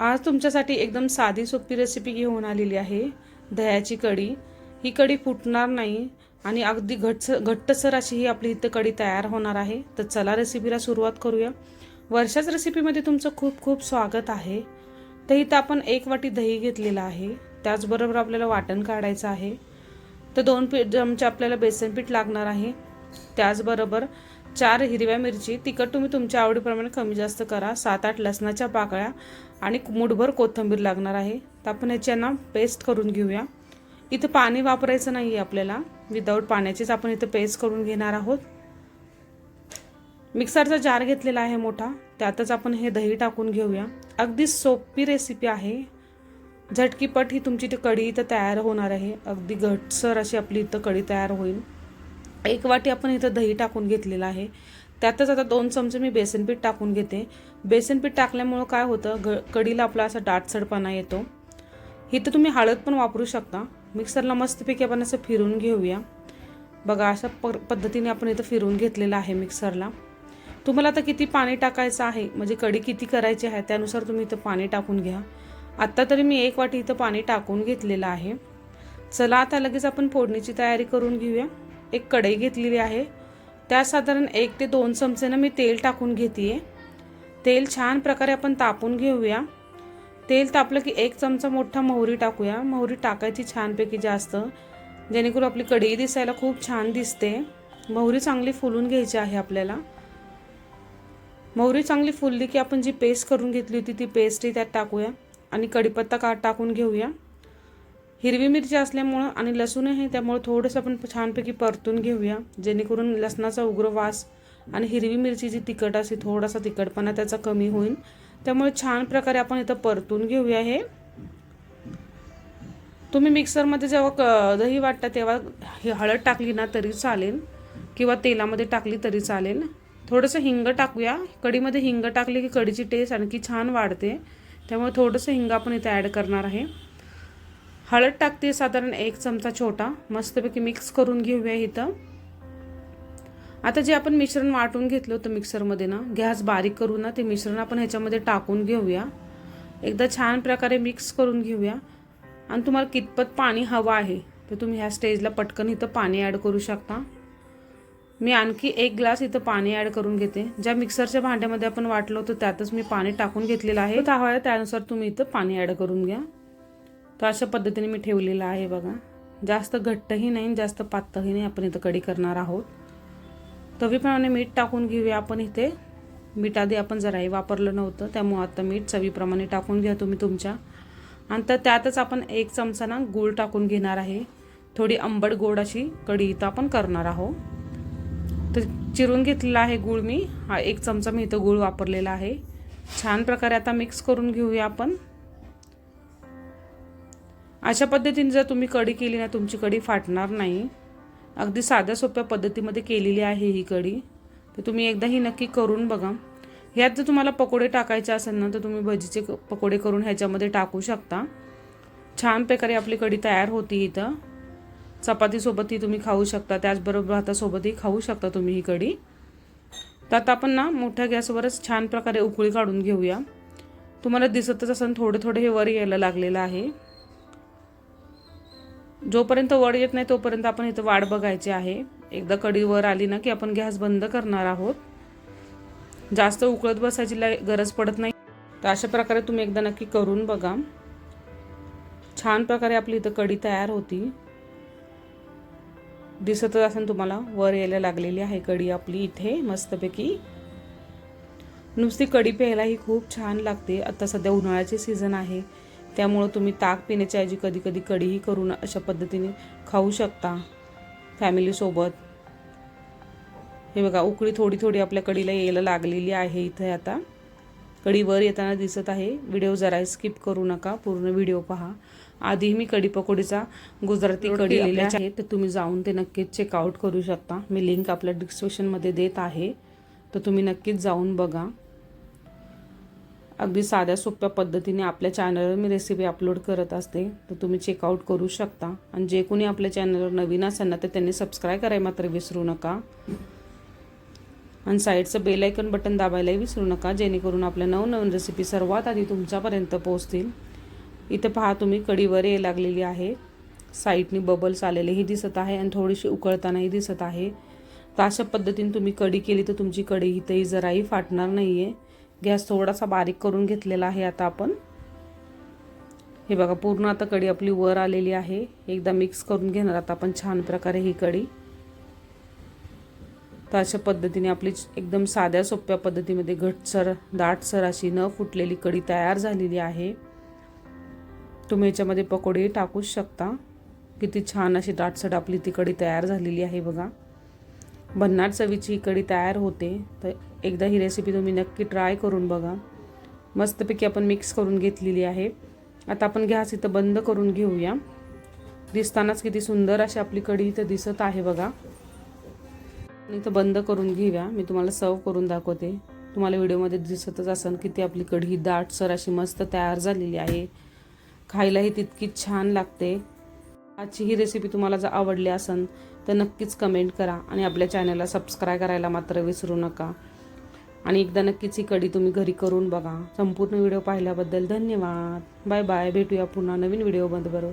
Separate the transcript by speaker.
Speaker 1: आज तुमच्यासाठी एकदम साधी सोपी रेसिपी घेऊन आलेली आहे. दह्याची कढी. ही कढी फुटणार नाही आणि अगदी घट्ट घट्टसर अशी ही आपली इथं कढी तयार होणार आहे. तर चला रेसिपीला सुरुवात करूया. वर्षाच रेसिपीमध्ये तुमचं खूप खूप स्वागत आहे. तर इथं आपण एक वाटी दही घेतलेलं आहे. त्याचबरोबर आपल्याला वाटण काढायचं आहे. तर दोन पी चमचे आपल्याला बेसन पीठ लागणार आहे. त्याचबरोबर चार हिरव्या मिरची तिखट तुम्ही तुमच्या आवडीप्रमाणे कमी जास्त करा. सात आठ लसणाच्या पाकळ्या आणि मुठभर कोथिंबीर लागणार आहे. तर आपण ह्याच्यांना पेस्ट करून घेऊया. इथं पाणी वापरायचं नाही आहे आपल्याला. विदाऊट पाण्याचीच आपण इथं पेस्ट करून घेणार आहोत. मिक्सरचा जार घेतलेला आहे मोठा. त्यातच आपण हे दही टाकून घेऊया. अगदी सोपी रेसिपी आहे. झटकीपट ही तुमची ती कढी इथं तयार होणार आहे. अगदी घटसर अशी आपली इथं कढी तयार होईल. एक वाटी आपण इथं दही टाकून घेतलेलं आहे. त्यातच आता दोन चमचे मी बेसनपीठ टाकून घेते. बेसनपीठ टाकल्यामुळं काय होतं? घ कडीला आपला असा दाटसडपणा येतो. इथं तुम्ही हळद पण वापरू शकता. मिक्सरला मस्तपैकी आपण असं फिरून घेऊया. बघा अशा प पद्धतीने आपण इथं फिरून घेतलेलं आहे मिक्सरला. तुम्हाला आता किती पाणी टाकायचं आहे? म्हणजे कढी किती करायची आहे? त्यानुसार तुम्ही इथं पाणी टाकून घ्या. आत्ता तरी मी एक वाटी इथं पाणी टाकून घेतलेलं आहे. चला आता लगेच आपण फोडणीची तयारी करून घेऊया. एक कढई घेतलेली आहे. त्यात साधारण एक ते दोन चमचेनं मी तेल टाकून घेते तेल छान प्रकारे आपण तापून घेऊया. तेल तापलं की एक चमचा मोठा मोहरी टाकूया. मोहरी टाकायची छानपैकी जास्त. जेणेकरून आपली कढई दिसायला खूप छान दिसते. मोहरी चांगली फुलून घ्यायची आहे आपल्याला. मोहरी चांगली फुलली की आपण जी पेस्ट करून घेतली होती ती पेस्टही त्यात टाकूया. आणि कढीपत्ता का टाकून घेऊया. हिरवी मिरची असल्यामुळं आणि लसूण आहे त्यामुळे थोडंसं आपण छानपैकी परतून घेऊया. जेणेकरून लसणाचा उग्र वास आणि हिरवी मिरची जी तिखट असते थोडासा तिखटपणा त्याचा कमी होईल. त्यामुळे छान प्रकारे आपण इथं परतून घेऊया हे. तुम्ही मिक्सरमध्ये जेव्हा क दही वाटता तेव्हा ही हळद टाकली ना तरी चालेल किंवा तेलामध्ये टाकली तरी चालेल. थोडंसं हिंग टाकूया. कढीमध्ये हिंग टाकली की कढीची टेस्ट आणखी छान वाढते. त्यामुळे थोडंसं हिंग आपण इथं ॲड करणार आहे. हळद टाकते साधारण एक चमचा छोटा. मस्तपैकी मिक्स करून घेऊया इथं. आता जे आपण मिश्रण वाटून घेतलं होतं मिक्सरमध्ये ना गॅस बारीक करून ना ते मिश्रण आपण ह्याच्यामध्ये टाकून घेऊया. एकदा छान प्रकारे मिक्स करून घेऊया. आणि तुम्हाला कितपत पाणी हवं आहे तर तुम्ही ह्या स्टेजला पटकन इथं पाणी ॲड करू शकता. मी आणखी एक ग्लास इथं पाणी ॲड करून घेते. ज्या मिक्सरच्या भांड्यामध्ये आपण वाटलं होतं त्यातच मी पाणी टाकून घेतलेलं आहे. हवं आहे त्यानुसार तुम्ही इथं पाणी ॲड करून घ्या. तर अशा पद्धतीने मी ठेवलेला आहे बघा. जास्त घट्टही नाही जास्त पातळही नाही आपण इथं कढी करणार आहोत. तवीप्रमाणे मीठ टाकून घेऊया आपण इथे. मीठ आधी आपण जराही वापरलं नव्हतं त्यामुळं आता मीठ चवीप्रमाणे टाकून घ्या तुम्ही तुमच्या. आणि तर त्यातच आपण एक चमचा ना गूळ टाकून घेणार आहे. थोडी आंबट गोड अशी कढी इथं आपण करणार आहोत. तर चिरून घेतलेला आहे गूळ मी. हा एक चमचा मी इथं गूळ वापरलेला आहे. छान प्रकारे आता मिक्स करून घेऊया आपण. अशा पद्धतीने जर तुम्ही कढी केली ना तुमची कढी फाटणार नाही. अगदी साध्या सोप्या पद्धतीमध्ये केलेली आहे ही कढी. तर तुम्ही एकदा ही नक्की करून बघा. ह्यात जर तुम्हाला पकोडे टाकायचे असेल ना तर तुम्ही भजीचे पकोडे करून ह्याच्यामध्ये टाकू शकता. छान प्रकारे आपली कढी तयार होती इथं. चपातीसोबतही तुम्ही खाऊ शकता. त्याचबरोबर भातासोबतही खाऊ शकता तुम्ही ही कढी. तर आता आपण ना मोठ्या गॅसवरच छान प्रकारे उकळी काढून घेऊया. तुम्हाला दिसतच असं थोडे थोडे हे वर यायला लागलेलं आहे. जोपर्यंत वड येत नाही तोपर्यंत आपण इथं वाट बघायची आहे. एकदा कढी वर आली ना की आपण गॅस बंद करणार आहोत. जास्त उकळत बसायची गरज पडत नाही. तर अशा प्रकारे तुम्ही एकदा नक्की करून बघा. छान प्रकारे आपली इथं कढी तयार होती. दिसतच असेल तुम्हाला वर यायला लागलेली आहे कढी आपली इथे मस्तपैकी. नुसती कढी प्यायला ही खूप छान लागते. आता सध्या उन्हाळ्याचे सीझन आहे. त्यामुळं तुम्ही ताक पिण्याच्या ऐवजी कधी कधी कढीही करून अशा पद्धतीने खाऊ शकता. फॅमिलीसोबत हे बघा उकळी थोडी थोडी आपल्या कढीला यायला लागलेली आहे इथे आता. कढी वर येताना दिसत आहे. व्हिडिओ जरा स्किप करू नका. पूर्ण व्हिडिओ पहा. आधी मी कढी पकोडीचा गुजराती कढी आहे. तर तुम्ही जाऊन ते नक्कीच चेकआउट करू शकता. मी लिंक आपल्या डिस्क्रिप्शनमध्ये देत आहे. तर तुम्ही नक्कीच जाऊन बघा. अगदी साध्या सोप्या पद्धतीने आपल्या चॅनलवर मी रेसिपी अपलोड करत असते. तर तुम्ही चेकआउट करू शकता. आणि जे कोणी आपल्या चॅनलवर नवीन असेल ना तर त्यांनी सबस्क्राईब करायला मात्र विसरू नका. आणि साईडचं बेल आयकन बटन दाबायलाही विसरू नका जेणेकरून आपल्या नवनवीन रेसिपी सर्वात आधी तुमच्यापर्यंत पोहोचतील. इथं पहा तुम्ही कडीवर ये लागलेली आहे. साईडनी बबल्स आलेलेही दिसत आहे आणि थोडीशी उकळतानाही दिसत आहे. तर अशा पद्धतीने तुम्ही कढी केली तर तुमची कढी इथेही जराही फाटणार नाही आहे गॅस थोडासा बारीक करून घेतलेला आहे आता आपण. हे बघा पूर्ण आता कढी आपली वर आलेली आहे. एकदा मिक्स करून घेणार आता आपण छान प्रकारे ही कढी. तर अशा पद्धतीने आपली एकदम साध्या सोप्या पद्धतीमध्ये घटसर दाटसर अशी न फुटलेली कढी तयार झालेली आहे. तुम्ही याच्यामध्ये पकोडे टाकूच शकता. किती छान अशी दाटसट आपली ती कढी तयार झालेली आहे बघा. भन्नाट चवीची ही कढी तयार होते. तर एकदा ही रेसिपी तुम्ही नक्की ट्राय करून बघा. मस्तपैकी आपण मिक्स करून घेतलेली आहे. आता आपण गॅस इथं बंद करून घेऊया. दिसतानाच किती सुंदर अशी आपली कढी इथं दिसत आहे बघा. इथं बंद करून घेऊया. मी तुम्हाला सर्व करून दाखवते. तुम्हाला व्हिडिओमध्ये दिसतच असेल किती आपली कढी दाटसर अशी मस्त तयार झालेली आहे. खायलाही तितकी छान लागते. आजची ही रेसिपी तुम्हाला जर आवडली असेल तर नक्कीच कमेंट करा आणि आपल्या चॅनलला सबस्क्राईब करायला मात्र विसरू नका. आणि एकदा नक्कीच ही कडी तुम्ही घरी करून बघा. संपूर्ण व्हिडिओ पाहिल्याबद्दल धन्यवाद. Bye bye. भेटूया पुन्हा नवीन व्हिडिओ बरोबर